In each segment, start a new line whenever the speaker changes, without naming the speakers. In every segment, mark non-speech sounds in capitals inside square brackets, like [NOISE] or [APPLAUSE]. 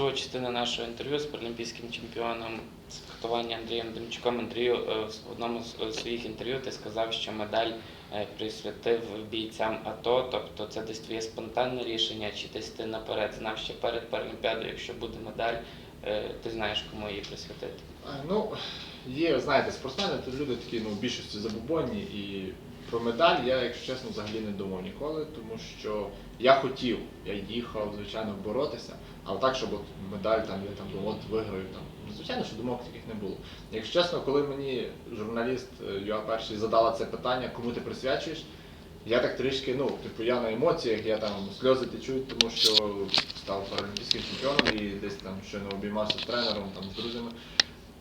друга частина нашого інтерв'ю з паралімпійським чемпіоном з фехтування Андрієм Демчуком. Андрію, е, в одному з е, своїх інтерв'ю ти сказав, що медаль е, присвятив бійцям АТО, тобто це десь твоє спонтанне рішення, чи десь ти наперед знав, що перед Паралімпіадою, якщо буде медаль, ти знаєш, кому її присвятити.
Ну, є, знаєте, спортсмени, то люди такі, ну, більшості забубонні, і про медаль я, якщо чесно, взагалі не думав ніколи, тому що я хотів, я їхав, звичайно, боротися, але так, щоб от медаль там, я там от виграю там. Ну, Звичайно, що думок таких не було. Якщо чесно, коли мені журналіст е, ЮА перший задала це питання, кому ти присвячуєш, я так трішки, ну, типу, я на емоціях, я там сльози течуть, тому що став паралімпійським чемпіоном і десь там щойно обіймався з тренером, там, з друзями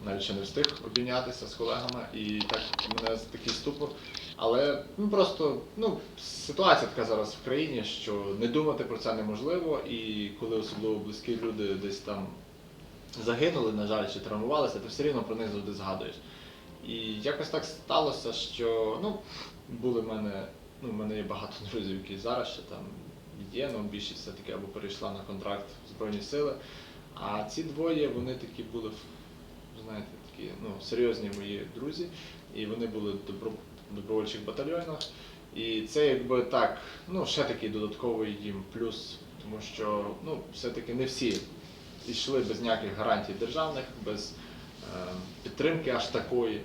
навіть ще не встиг обійнятися з колегами, і так у мене такий ступор. Але ну просто ну ситуація така зараз в країні, що не думати про це неможливо, і коли особливо близькі люди десь там загинули, на жаль, чи травмувалися, ти все рівно про них завжди згадуєш. І якось так сталося, що ну були в мене, ну в мене є багато [LAUGHS] друзів, які зараз ще там є, ну більшість все-таки або перейшла на контракт в Збройні Сили. А ці двоє вони такі були знаєте, такі ну, серйозні мої друзі, і вони були добро, добровольчих батальйонах. І це якби так, ну ще такий додатковий їм плюс, тому що ну, все-таки не всі йшли без ніяких гарантій державних, без е, підтримки аж такої.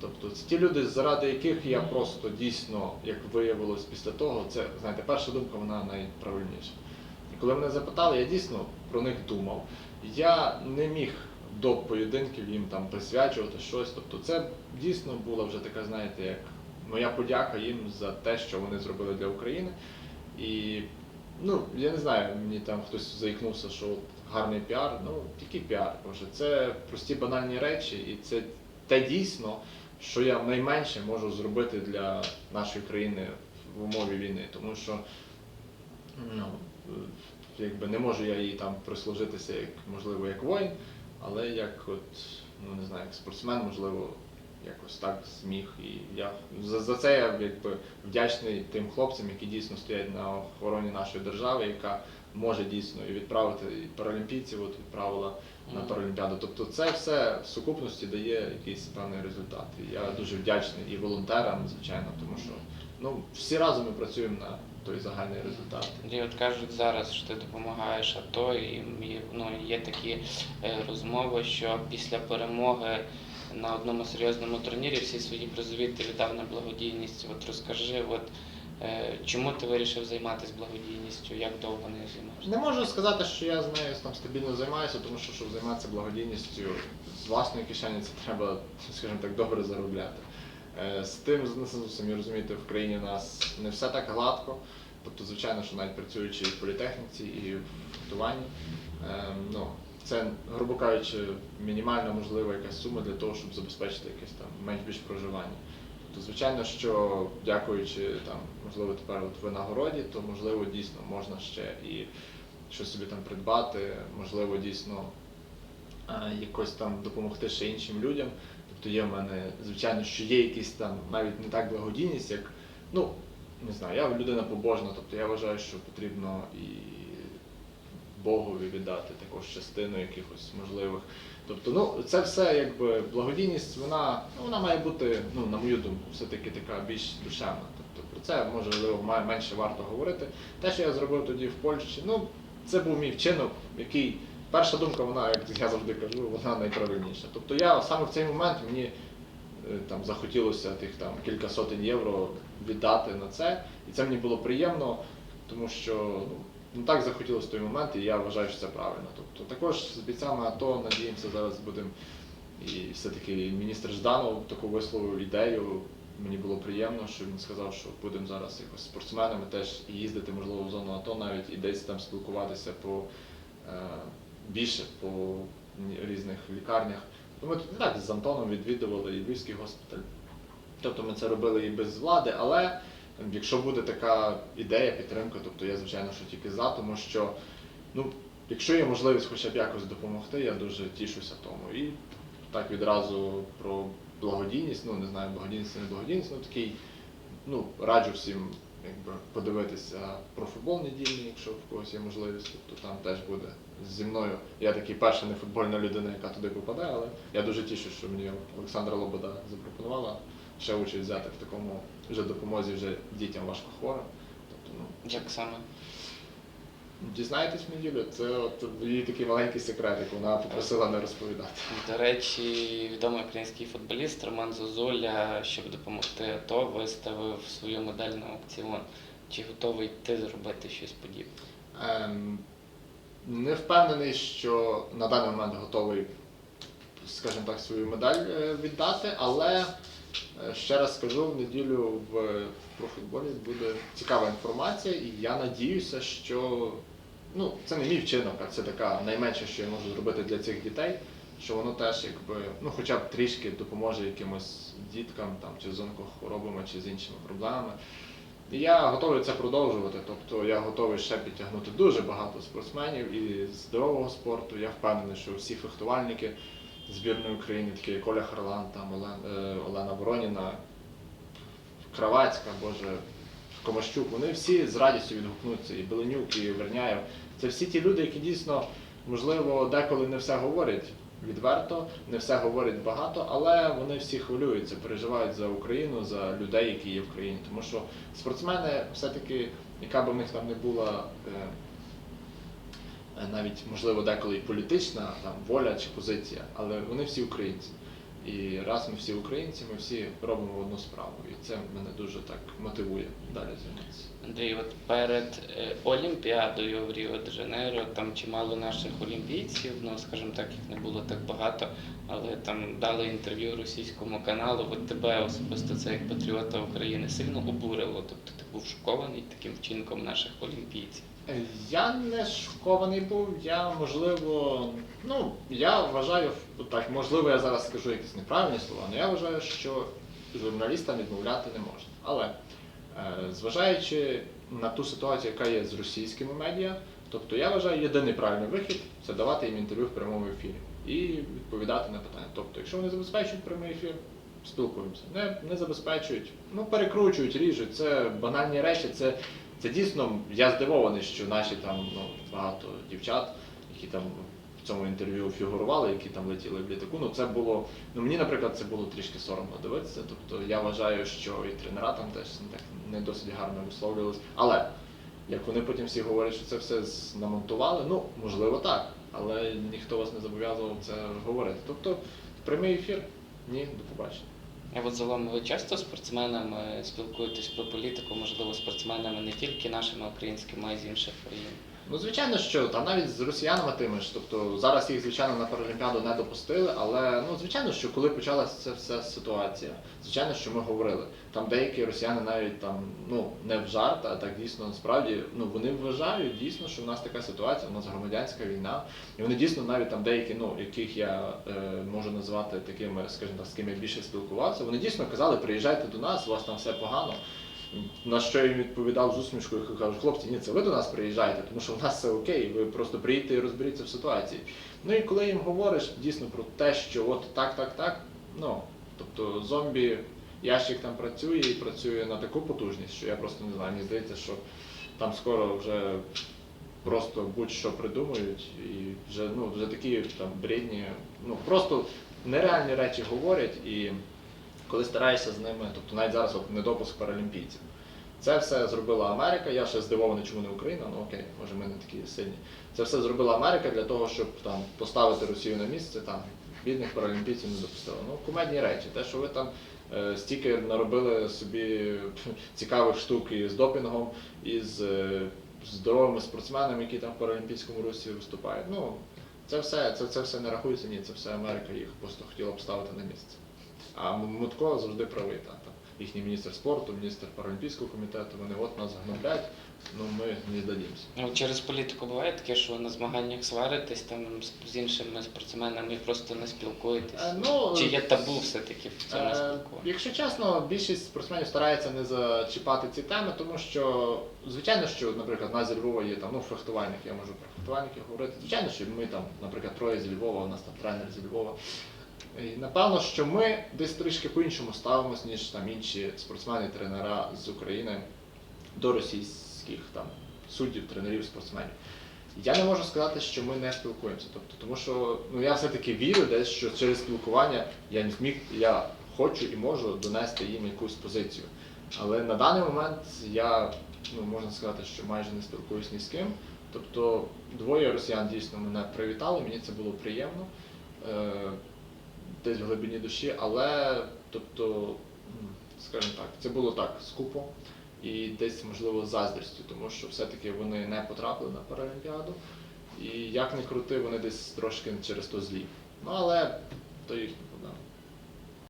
Тобто це ті люди, заради яких я просто дійсно, як виявилось після того, це знаєте, перша думка вона найправильніша. І коли мене запитали, я дійсно про них думав. Я не міг до поєдинків їм там присвячувати щось. Тобто це дійсно була вже така, знаєте, як моя подяка їм за те, що вони зробили для України. І ну, я не знаю, мені там хтось заїкнувся, що гарний піар. Ну, який піар, Боже, це прості банальні речі, і це те дійсно, що я найменше можу зробити для нашої країни в умові війни. Тому що ну, якби не можу я їй там прислужитися як можливо як воїн, але як от, ну не знаю, як спортсмен, можливо, якось так зміг. І я за, за це я якби вдячний тим хлопцям, які дійсно стоять на охороні нашої держави, яка може дійсно і відправити і паралімпійців, от відправила на Паралімпіаду. Тобто це все в сукупності дає якийсь певний результат. І я дуже вдячний і волонтерам, звичайно, тому що ну всі разом ми працюємо на той загальний результат.
Андрій, от кажуть зараз, що ти допомагаєш АТО, і ну, є такі е, розмови, що після перемоги на одному серйозному турнірі всі свої призові ти віддав на благодійність. От розкажи, от, е, чому ти вирішив займатися благодійністю, як довго нею займаєшся?
Не можу сказати, що я з нею там стабільно займаюся, тому що щоб займатися благодійністю з власної кишені, це треба, [LAUGHS] скажімо так, добре заробляти. Е, З тим, ну, самі розумієте, в країні у нас не все так гладко. Тобто, звичайно, що навіть працюючи в політехніці і в фехтуванні, е, ну, це, грубо кажучи, мінімальна можлива якась сума для того, щоб забезпечити якесь там менш-більш проживання. Тобто, звичайно, що дякуючи там, можливо, тепер от винагороді, то можливо дійсно можна ще і щось собі там придбати, можливо, дійсно е, якось там допомогти ще іншим людям. Тобто є в мене, звичайно, що є якісь там навіть не так благодійність, як ну не знаю, я людина побожна, тобто я вважаю, що потрібно і Богові віддати також частину якихось можливих. Тобто, ну це все якби благодійність, вона ну, вона має бути, ну на мою думку, все-таки така більш душевна. Тобто про це можливо менше варто говорити. Те, що я зробив тоді в Польщі, ну це був мій вчинок, який перша думка, вона, як я завжди кажу, вона найправильніша. Тобто я саме в цей момент мені е, там захотілося тих там кілька сотень євро віддати на це, і це мені було приємно, тому що ну, ну так захотілося в той момент, і я вважаю, що це правильно. Тобто також з бійцями АТО надіємося зараз будемо. І все-таки міністр Жданов таку висловив ідею. Мені було приємно, що він сказав, що будемо зараз якось спортсменами теж їздити, можливо, в зону АТО навіть і десь там спілкуватися по е, більше по різних лікарнях. Ну, Ми тут і так з Антоном відвідували і Львівський госпіталь. Тобто ми це робили і без влади, але якщо буде така ідея, підтримка, тобто я, звичайно, що тільки за, тому що ну, якщо є можливість хоча б якось допомогти, я дуже тішуся тому. І так відразу про благодійність, ну не знаю, благодійність не благодійність, ну такий, ну, раджу всім якби, подивитися про футбол недільний, якщо в когось є можливість, тобто там теж буде зі мною. Я такий перша не футбольна людина, яка туди попаде, але я дуже тішу, що мені Олександра Лобода запропонувала ще участь взяти в такому вже допомозі вже дітям важкохворим. Тобто, ну,
Як саме?
дізнаєтесь неділю, це от її такий маленький секретик, вона попросила не розповідати.
До речі, відомий український футболіст Роман Зозуля, щоб допомогти АТО, виставив свою медаль на аукціон. Чи готовий ти зробити щось подібне?
Ем, не впевнений, що на даний момент готовий, скажімо так, свою медаль е, віддати, але ще раз скажу, в неділю в, профутболі буде цікава інформація, і я надіюся, що ну, це не мій вчинок, а це така найменше, що я можу зробити для цих дітей, що воно теж якби, ну, хоча б трішки допоможе якимось діткам там, чи з онкохворобами, чи з іншими проблемами. І я готовий це продовжувати. Тобто я готовий ще підтягнути дуже багато спортсменів і здорового спорту. Я впевнений, що всі фехтувальники збірної України, такі як Оля Харлан, там Олен- е, Олена Вороніна, Кравацька, Боже, Комащук, вони всі з радістю відгукнуться. І Беленюк, і Верняєв. Це всі ті люди, які дійсно, можливо, деколи не все говорять відверто, не все говорять багато, але вони всі хвилюються, переживають за Україну, за людей, які є в країні. Тому що спортсмени, все-таки, яка б в них там не була е, навіть можливо деколи і політична там воля чи позиція, але вони всі українці. І раз ми всі українці, ми всі робимо одну справу. І це мене дуже так мотивує далі займатися.
Андрій, от перед е, Олімпіадою в Ріо де Жанейро там чимало наших олімпійців, ну скажімо так, їх не було так багато, але там дали інтерв'ю російському каналу. От тебе особисто це як патріота України сильно обурило. Тобто був шокований таким вчинком наших олімпійців.
Е, Я не шокований був, я можливо, ну я вважаю, так, можливо, я зараз скажу якісь неправильні слова, але я вважаю, що журналістам відмовляти не можна. Але е, зважаючи на ту ситуацію, яка є з російськими медіа, тобто я вважаю, єдиний правильний вихід це давати їм інтерв'ю в прямому ефірі і відповідати на питання. Тобто, якщо вони забезпечують прямий ефір, спілкуємося. Не, не забезпечують, ну перекручують, ріжуть. Це банальні речі. Це, це дійсно я здивований, що наші там ну, багато дівчат, які там в цьому інтерв'ю фігурували, які там летіли в літаку. Ну це було. Ну мені, наприклад, це було трішки соромно дивитися. Тобто я вважаю, що і тренера там теж так не досить гарно висловлювалися. Але як вони потім всі говорять, що це все намонтували, ну можливо так, але ніхто вас не зобов'язував це говорити. Тобто прямий ефір, ні, до побачення.
А от загалом ви часто спортсменами спілкуєтесь про політику, можливо, спортсменами не тільки нашими українськими, а й з інших країн.
Ну, звичайно, що та навіть з росіянами тими ж. Тобто зараз їх, звичайно, на Паралімпіаду не допустили, але ну звичайно, що коли почалася ця вся ситуація, звичайно, що ми говорили. Там деякі росіяни навіть там ну не в жарт, а так дійсно насправді ну вони вважають дійсно, що в нас така ситуація, у нас громадянська війна, і вони дійсно навіть там деякі, ну яких я е, можу назвати такими, скажімо так, з ким я більше спілкувався, вони дійсно казали, приїжджайте до нас, у вас там все погано. На що я їм відповідав з усмішкою, і кажу, хлопці, ні, це ви до нас приїжджаєте, тому що в нас все окей, ви просто приїдьте і розберіться в ситуації. Ну і коли їм говориш дійсно про те, що от так, так, так, ну, тобто зомбі ящик там працює і працює на таку потужність, що я просто не знаю, мені здається, що там скоро вже просто будь-що придумають і вже, ну, вже такі там бредні, ну просто нереальні речі говорять і коли стараєшся з ними, тобто навіть зараз от недопуск паралімпійців. Це все зробила Америка. Я ще здивований, чому не Україна, ну окей, може ми не такі сильні. Це все зробила Америка для того, щоб там поставити Росію на місце, там бідних паралімпійців не допустили. Ну, кумедні речі. Те, що ви там е, стільки наробили собі [LAUGHS] цікавих штук і з допінгом, і з е, здоровими спортсменами, які там в паралімпійському русі виступають. Ну, це все, це, це все не рахується, ні, це все Америка їх просто хотіла б ставити на місце. А Мутко завжди правий. Та, там, їхній міністр спорту, міністр паралімпійського комітету, вони от нас гноблять, ну ми не здадімося.
Ну, через політику буває таке, що на змаганнях сваритесь там з, іншими спортсменами і просто не спілкуєтесь.
Е, ну,
Чи є табу все-таки в цьому
Е,
спілкуванні?
Якщо чесно, більшість спортсменів старається не зачіпати ці теми, тому що, звичайно, що, наприклад, нас зі Львова є там, ну, фехтувальник, я можу про фехтувальників говорити. Звичайно, що ми там, наприклад, троє зі Львова, у нас там тренер зі Львова. І напевно, що ми десь трішки по-іншому ставимось, ніж там інші спортсмени, тренера з України до російських там суддів, тренерів, спортсменів. Я не можу сказати, що ми не спілкуємося. Тобто, тому що ну я все-таки вірю десь, що через спілкування я не зміг, я хочу і можу донести їм якусь позицію. Але на даний момент я ну можна сказати, що майже не спілкуюсь ні з ким. Тобто двоє росіян дійсно мене привітали, мені це було приємно е, десь в глибині душі, але тобто, скажімо так, це було так скупо і десь можливо заздрістю, тому що все-таки вони не потрапили на Паралімпіаду. І як не крути, вони десь трошки через то злі. Ну але то їхня